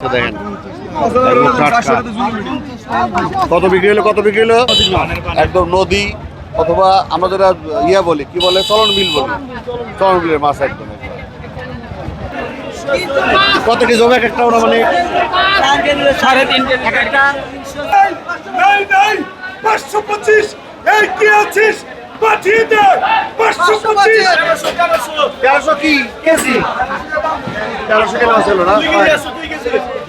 দেখেন। কত বিক্রি হলো কত বিক্রি হলো? একদম নদী অথবা আমরা যেটা ইয়া বলি কি বলে? চলন বিল বলি। চলন বিলের মাছ একদম। কত কেজি হবে এক একটা ওটা মানে? সাড়ে তিন এক একটা। পাঁচশো পঁচিশ এই কি আছিস? পাঠিয়ে দে পাঁচশো পঁচিশ তেরোশো কি কেজি? তেরোশো কেজি মাছ হলো না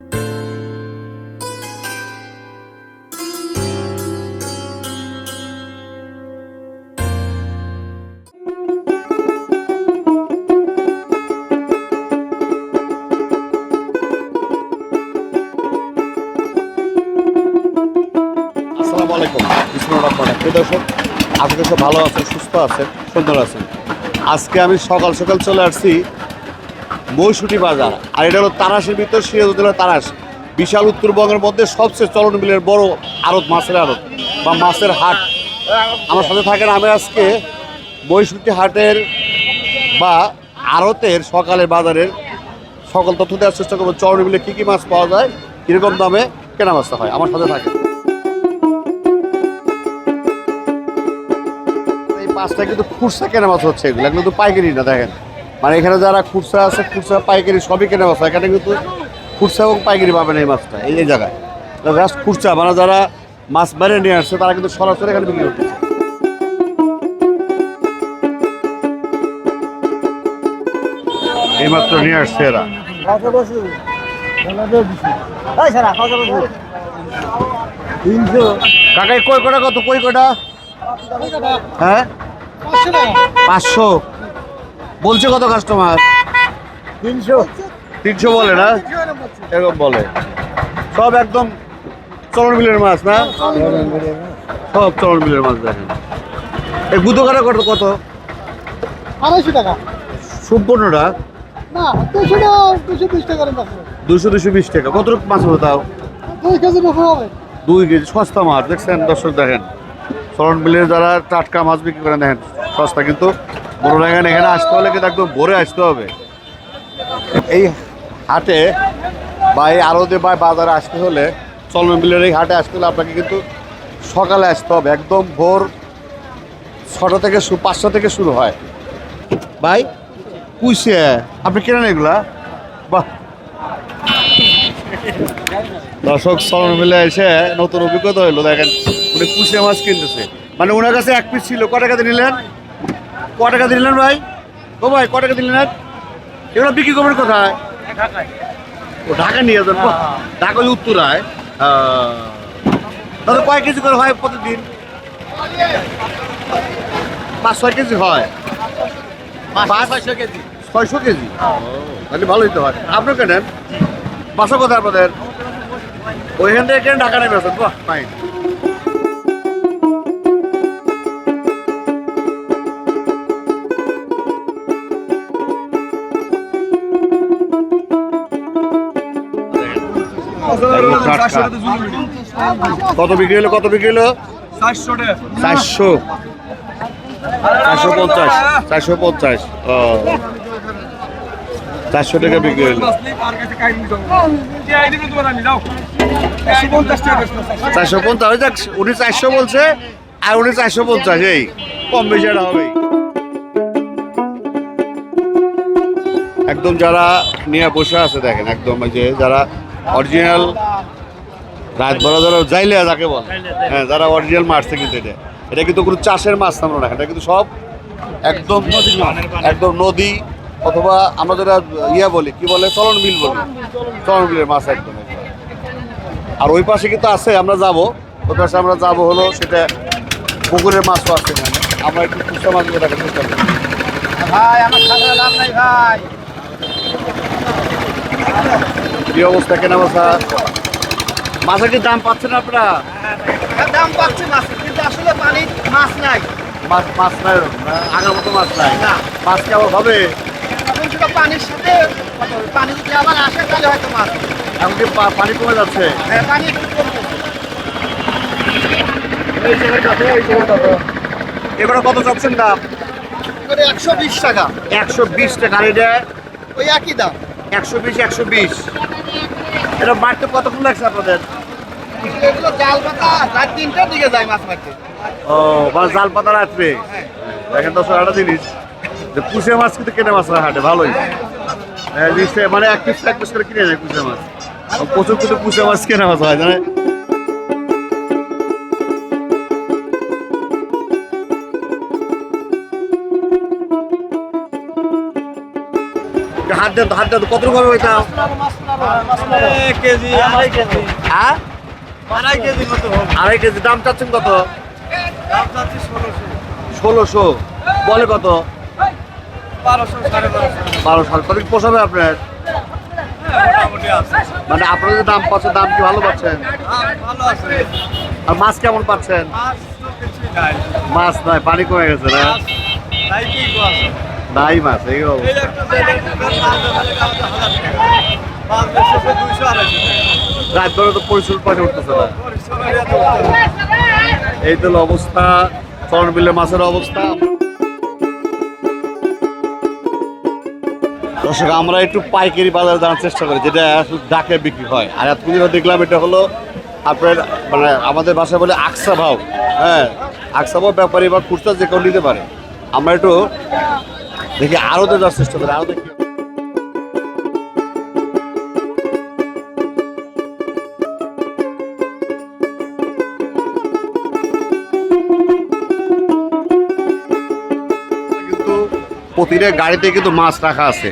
সব ভালো আছেন, সুস্থ আছেন, সুন্দর আছেন। আজকে আমি সকাল সকাল চলে আসছি মৌসুটি বাজার। আর এটা হলো তারাসের ভিতর, সিরাজউদ্দৌলা তারাস। বিশাল উত্তরবঙ্গের মধ্যে সবচেয়ে চলন বিলের বড় আড়ত, মাছের আড়ত বা মাছের হাট। আমার সাথে থাকেন আমি আজকে মহিষুটি হাটের বা আড়তের সকালের বাজারের সকল তথ্য দেওয়ার চেষ্টা করব। চরণ বিলে কী কী মাছ পাওয়া যায়, কীরকম দামে কেনা মাছটা হয়, আমার সাথে থাকে পাঁচটা কিন্তু খুচরা কেনা মাছ হচ্ছে এগুলো কিন্তু পাইকারি না দেখেন। মানে এখানে যারা খুচরা আছে খুচরা পাইকারি সবই কেনা মাছ এখানে কিন্তু খুচরা এবং পাইকারি পাবেন এই মাছটা এই এই জায়গায়। জাস্ট খুচরা মানে যারা মাছ মেরে নিয়ে আসছে তারা কিন্তু সরাসরি এখানে বিক্রি করতেছে। এইমাত্র নিয়ে আসছে এরা। কাকাই কই কটা কত কই কটা? হ্যাঁ? পাঁচশো বলছে কত কাস্টমার তিনশো। তিনশো বলে না? এরকম বলে। সব একদম চলন বিলের মাছ না? সব চলন বিলের মাছ দেখেন। এই গুঁতো কাটা কত কত? আড়াইশো টাকা। সম্পূর্ণটা? না দুশো দুশো বিশ টাকার মাছ। দুশো দুশো বিশ টাকা। কত মাছ হবে তাও? দুই কেজি হবে দুই কেজি সস্তা মাছ দেখছেন দর্শক দেখেন। চলন বিলের যারা টাটকা মাছ বিক্রি করেন দেখেন সস্তা, কিন্তু বড় লাগান এখানে আসতে হলে কিন্তু একদম ভোরে আসতে হবে। এই হাটে বা এই আড়তে বা বাজারে আসতে হলে চলন বিলের এই হাটে আসতে হলে আপনাকে কিন্তু সকালে আসতে হবে, একদম ভোর ছটা থেকে পাঁচটা থেকে শুরু হয়। ভাই, কুইছে, আপনি কেনেন এগুলা? বাহ! দর্শক চলন মিলে এসে নতুন অভিজ্ঞতা হইল দেখেন উনি কুচিয়া মাছ কিনতেছে। মানে ওনার কাছে এক পিস ছিল ক টাকাতে নিলেন? ক টাকাতে নিলেন ভাই? ও ভাই ক টাকাতে নিলেন? এগুলো বিক্রি করবেন কোথায়? ও ঢাকা নিয়ে যান ঢাকা উত্তরায়। তাহলে কয় কেজি করে হয় প্রতিদিন? পাঁচ ছয় কেজি হয়। ছয়শো কেজি। ছয়শো কেজি। তাহলে ভালোই তো হয়। আপনার কেনেন? বাসা কোথায় আপনাদের? ওইখান থেকে কেন ঢাকা নেমে আসেন বাহ ফাইন কত বিক্রি হলো কত বিক্রি হলো চারশো চারশো চারশো পঞ্চাশ চারশো পঞ্চাশ ও চারশো টাকা বিক্রি হলো চারশো পঞ্চাশ দেখ, উনি চারশো বলছে, আর উনি চারশো পঞ্চাশ, এই, কম বেশি একটা হবেই একদম যারা নিয়ে বসে আছে, দেখেন, একদম ওই যে যারা অরিজিনাল রাত বড় যারা যাইলে যাকে বল। হ্যাঁ যারা অরিজিনাল মারছে কিন্তু এটা এটা কিন্তু কোনো চাষের মাছ আমরা না, এটা কিন্তু সব একদম একদম নদী অথবা আমরা যেটা ইয়া বলি, কি বলে? চলন বিল বলি। চলন বিলের মাছ একদম। আর ওই পাশে কিন্তু আছে আমরা যাব। ওই পাশে আমরা যাব হলো সেটা পুকুরের মাছও আছে আমরা একটু খুচরা মাছগুলো দেখার চেষ্টা করি। ভাই আমার খাতা লাভ নাই ভাই। কি অবস্থা কেন মাছা মাছের কি দাম পাচ্ছেন আপনারা? দাম পাচ্ছে মাছ কিন্তু আসলে পানি মাছ নাই। মাছ মাছ নাই আগের মতো মাছ নাই। না। মাছ কি আবার হবে পানির সাথে পানি যদি আবার আসে তাহলে হয়তো মাছ। হবে। এখন কি পা- পানি কমে যাচ্ছে। হ্যাঁ, পানি এগুলো কত চাচ্ছেন দাম? একশো বিশ টাকা। একশো বিশ টাকা এটা? ওই একই দাম। একশো বিশ একশো বিশ। এটা মারতে কতক্ষণ লাগছে আপনাদের? এগুলো জাল পাতা রাত তিনটার দিকে যায় মাছ মারতে। ও জাল পাতা রাত্রে? দেখেন তো একটা জিনিস। যে পুষে মাছ কিন্তু কেটে মাছ হাটে ভালোই। হ্যাঁ, মানে এক পিস এক পিস করে কিনে যায় পুষে মাছ। প্রচুর কিন্তু পুষে মাছ কেনা মাছ হয় জানে হাত দেন হাত দেন কত রকম এটা? কেজি আড়াই কেজি। হ্যাঁ? আড়াই কেজি হবে। আড়াই কেজি দাম চাচ্ছেন কত? দাম চাচ্ছি ষোলোশো। ষোলোশো। বলে কত? বারোশো সাড়ে বারোশো। বারো সাল কত পোষাবে আপনার? মানে আপনারা যে দাম পাচ্ছেন দাম কি ভালো পাচ্ছেন? আছে। আর মাছ কেমন পাচ্ছেন? মাছ নাই। পানি কমে গেছে না? নাই মাছ এই রাত ধরে তো পরিশুর পানি উঠতেছে না। এই তো অবস্থা চরণ বিলের মাছের অবস্থা। দর্শক, আমরা একটু পাইকারি বাজারে জানার চেষ্টা করি, যেটা ডাকে বিক্রি হয়। আর এতক্ষণ দেখলাম এটা হলো আপনার মানে আমাদের ভাষায় বলে আকসা ভাও হ্যাঁ আকসা ভাও ব্যাপারী বা খুচরা যে কেউ নিতে পারে। আমরা একটু দেখি আরও তো যাওয়ার চেষ্টা করি আরও দেখি প্রতিটা গাড়িতে কিন্তু মাছ রাখা আছে।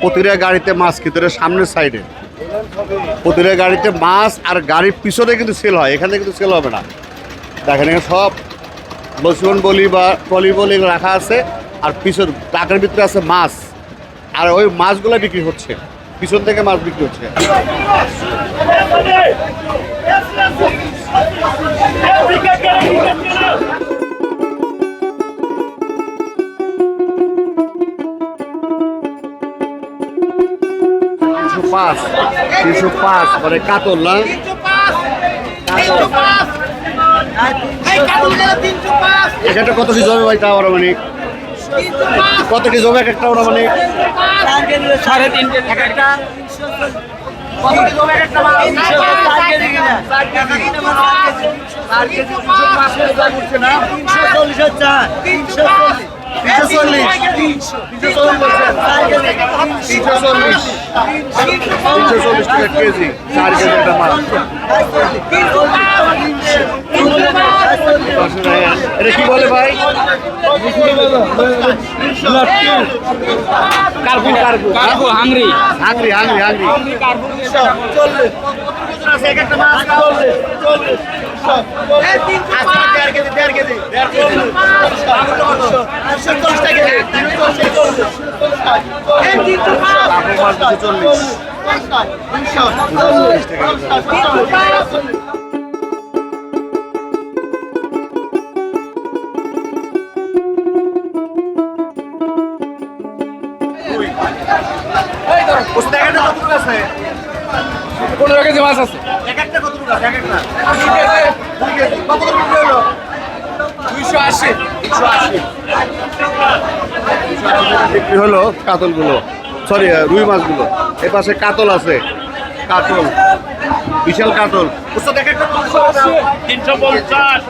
প্রতিটা গাড়িতে মাছ কিন্তু সামনের সাইডে প্রতিটা গাড়িতে মাছ আর গাড়ির পিছনে কিন্তু সেল হয় এখানে কিন্তু সেল হবে না দেখেন এখানে সব লসুন বলি বা টলি বলি রাখা আছে আর পিছন টাকার ভিতরে আছে মাছ আর ওই মাছগুলো বিক্রি হচ্ছে পিছন থেকে মাছ বিক্রি হচ্ছে পাঁচ তিনশো পাঁচ মানে কাতল না? এখানটা কত কি জমে ভাই তা ওরা মানে কত কি জমে এক একটা ওরা মানে সাড়ে তিন একটা। কত কি জমে একটা? মাছ? তিনশো চল্লিশ। তিনশো চল্লিশ। তিনশো চল্লিশ। তিনশো চল্লিশ তিনশো চল্লিশ টাকা কেজি। চার কেজি একটা মাছ। এটা কি বলে ভাই? কার্পু কার্পু কার্গো হাংরি। পাঁচ। তিনশো পাঁচ। এই তিনশো পাঁচ। কার্পু মাছ। দুশো চল্লিশ। চল্লিশ। ওষুধ এক আছে মাছ আছে এক একটা কতটুকু দুইশো আশি। বিক্রি হলো কাতলগুলো। সরি রুই মাছগুলো। এ পাশে কাতল আছে। কাতল। বিশাল কাতল? তিনশো পঞ্চাশ।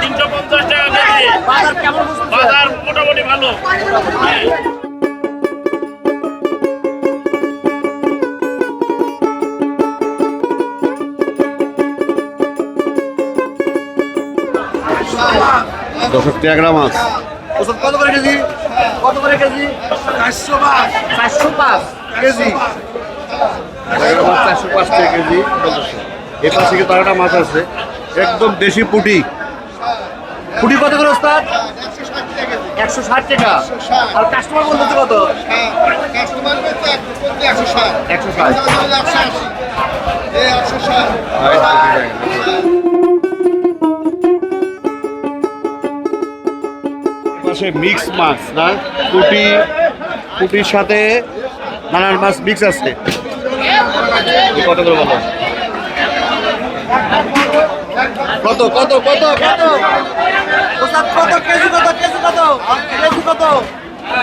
তিনশো পঞ্চাশ টাকা? বাজার মোটামুটি ভালো। দশক ট্যাংরা মাছ। কত করে কেজি? কত করে কেজি? চারশো মাছ চারশো পাঁচ। কেজি। ট্যাংরা মাছ চারশো পাঁচ টাকা কেজি। এ পাশে কিন্তু আরেকটা মাছ আছে। একদম দেশি পুটি। পুটি কত করে ওস্তাদ? একশো ষাট টাকা। আর কাস্টমার বলতে কত? একশো ষাট। পাশে মিক্স মাছ না? পুটি পুটির সাথে নানান মাছ মিক্স আছে। কত করে বলো? কত কত কত কত? কত? কেজি কত কেজি কত? কেজি কত?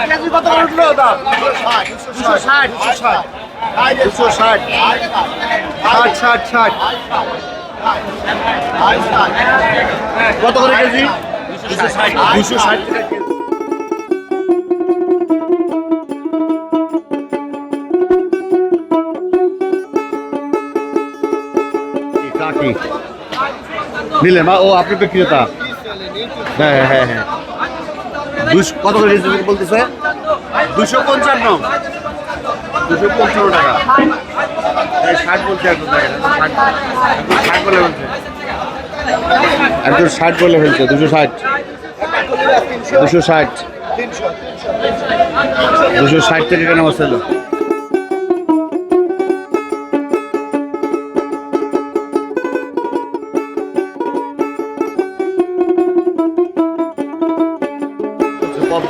কেজি কত করে উঠল দাম দুশো ষাট দুশো ষাট। দুশো ষাট। ষাট ষাট ষাট। কত করে কেজি? দুশো ষাট। দুশো ষাট। নিলেন মা ও আপনি তো বিক্রেতা হ্যাঁ হ্যাঁ হ্যাঁ। দুশো কত করে বলতেছে? দুশো পঞ্চান্ন। দুশো পঞ্চান্ন টাকা। ষাট বলছে একজন ষাট বলে একজন ষাট বলে ফেলছে দুশো ষাট। দুশো ষাট। দুশো ষাট থেকে কেন বসছিল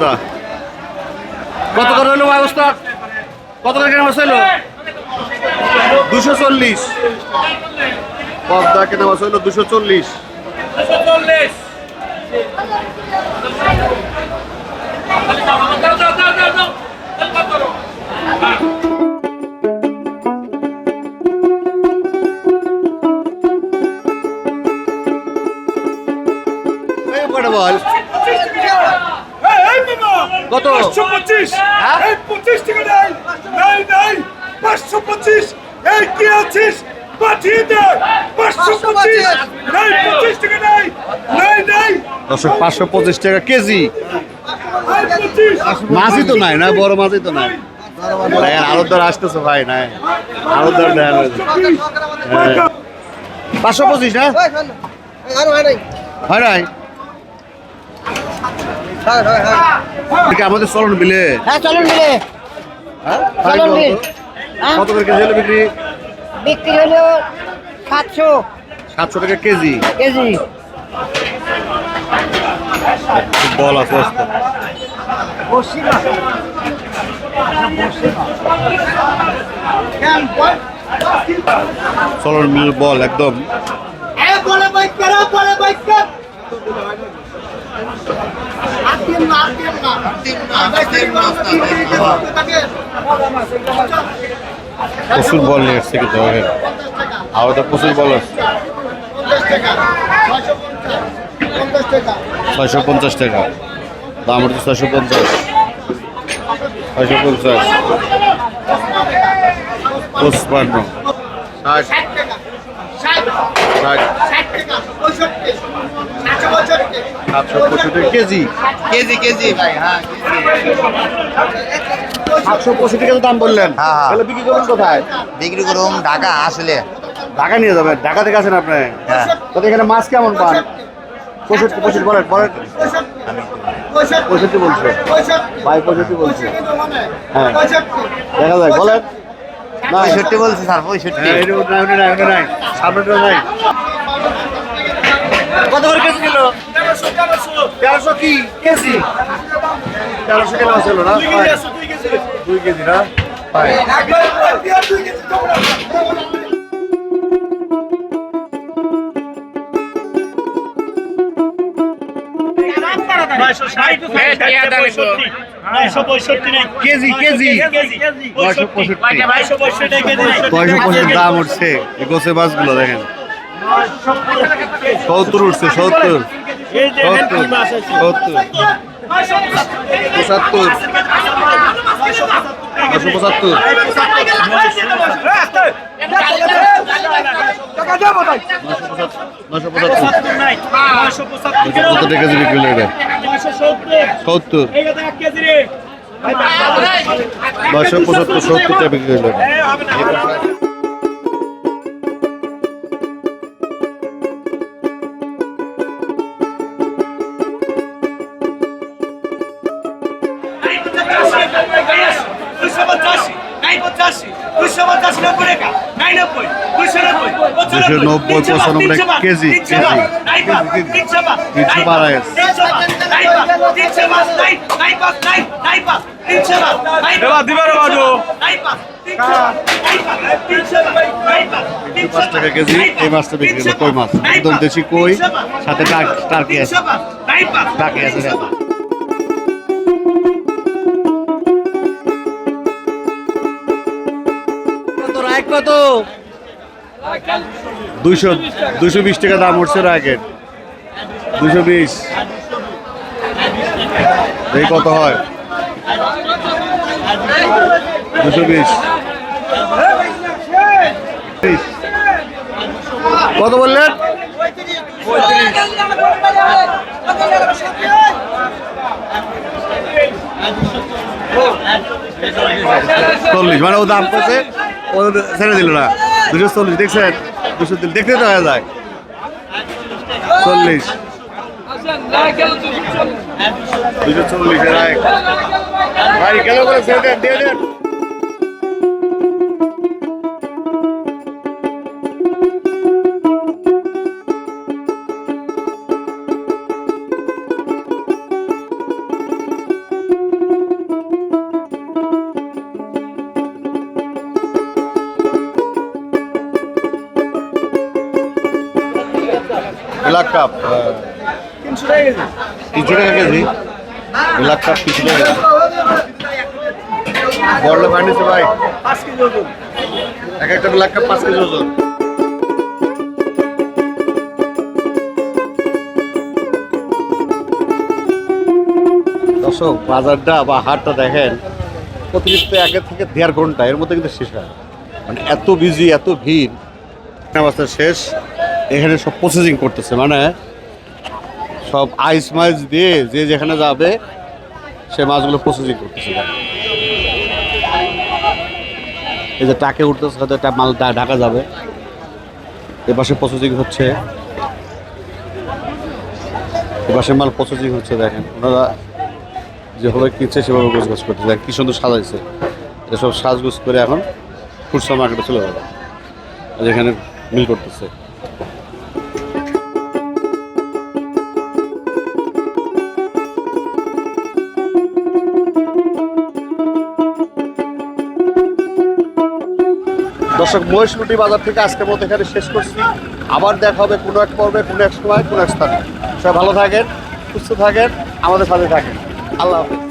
পদ্মা কত করে হলো ব্যবস্থা কত করে কেন বসছিল দুশো চল্লিশ। পদ্মা কেনা বসা হলো দুশো চল্লিশ। মামা! কত? পাঁচশো পঁচিশ। হ্যাঁ? এই পঁচিশ টাকা নাই। নাই নাই। পাঁচশো পঁচিশ। এই কি আছিস? পাঠিয়ে দে। পাঁচশো পঁচিশ। নাই পঁচিশ টাকা নাই। নাই নাই। দর্শক পাঁচশো পঁচিশ টাকা কেজি। মাছই তো নাই না? বড় মাছই তো নাই? দেখেন আরও দর আসতেছে ভাই নাই? আরও দর দেন পাঁচশো। পঁচিশ না? আর হয় নাই। হয় আমাদের চলন বিলে হ্যাঁ চলুন হ্যাঁ? চলন বিল কত করে কেজি হলো বিক্রি? বিক্রি হলো সাতশো। সাতশো টাকা কেজি। কেজি। বল আছে। চলন মিল বল একদম বলে বাইক করো বলে বাইক কর প্রচুর বল নিয়ে এসছে কিন্তু আরও প্রচুর বল ছয়শো পঞ্চাশ টাকা। দাম হচ্ছে ছয়শো পঞ্চাশ। ছয়শো পঞ্চাশ। পঁচপান্ন ষাট ষাট। সাতশো পঁয়ষট্টি কেজি। কেজি কেজি ভাই হ্যাঁ সাতশো পঁয়ষট্টি কেজি দাম বললেন? হ্যাঁ, হ্যাঁ। তাহলে বিক্রি করবেন কোথায়? বিক্রি করুম ঢাকা আসলে। ঢাকা নিয়ে যাবেন? ঢাকা থেকে আসেন আপনি? হ্যাঁ। তো এখানে মাছ কেমন পান? পঁয়ষট্টি পঁয়ষট্টি বলেন বলেন। পঁয়ষট্টি বলছে। ভাই পঁয়ষট্টি বলছে। হ্যাঁ। দেখা যায় বলেন। পঁয়ষট্টি বলছে স্যার পঁয়ষট্টি। এটা নাই। কত করে কেজি কিলো তেরোশো কি কেজি? তেরোশো কিলো ছিল না? দুই কেজি না? ভাই কেজি কেজি। নয়শো পঁয়ষট্টি। নয়শো পঁয়ষট্টি দাম উঠছে। গোছে মাছগুলো দেখেন। সত্তর উঠছে সত্তর। সত্তর সত্তর। পঁচাত্তর। নশো পঁচাত্তর নশো পঁচাত্তর কেজি বিক্রি হলো এটা সত্তর নয়শো পঁচাত্তর সত্তর বিক্রি হলো দুশো নব্বই পঁচানব্বই কেজি কেজি এই মাছটা বিক্রি হলো কত দুইশো দুশো বিশ টাকা দাম উঠছে রায়কের দুশো বিশ। এই কত হয়? দুশো বিশ। কত বললেন? চল্লিশ। মানে ও দাম করছে ও ছেড়ে দিল না। দুশো চল্লিশ, দেখছেন? দুশো দিল দেখতে হয়ে যায়। চল্লিশ। দুশো চল্লিশ ভাই কেন করে ছেড়ে দেন, দিয়ে দেন। ব্ল্যাক কাপ তিনশো টাকা কেজি। তিনশো টাকা কেজি? ব্ল্যাক কাপ টাকা কেজি। বড় বানিয়েছে ভাই। পাঁচ কেজি ওজন। এক একটা ব্ল্যাক কাপ পাঁচ কেজি ওজন। দর্শক বাজারটা বা হাটটা দেখেন অতিরিক্ত একের থেকে দেড় ঘণ্টা এর মধ্যে কিন্তু শেষ হয় মানে এত বিজি এত ভিড়। অবস্থা শেষ। এখানে সব প্রসেসিং করতেছে মানে সব আইস মাইস দিয়ে যে যেখানে যাবে, সে মাছগুলো প্রসেসিং করতেছে। এই যে টাকে উঠতেছে, হয়তো একটা মাল ঢাকা যাবে। এপাশে প্রসেসিং হচ্ছে। এপাশে মাল প্রসেসিং হচ্ছে, দেখেন। ওনারা যেভাবে কিনছে, সেভাবে গোছগাছ করতেছে। দেখেন কি সুন্দর সাজাইছে। এসব সাজগোজ করে এখন খুচরা মার্কেটে চলে যাবে। আর এখানে মিল করতেছে। দর্শক, মহেশকুটি বাজার থেকে আজকের মতো এখানে শেষ করছি। আবার দেখা হবে কোনো এক পর্বে, কোনো এক সময়, কোনো এক স্থানে। সবাই ভালো থাকেন, সুস্থ থাকেন, আমাদের সাথে থাকেন। আল্লাহ হাফিজ।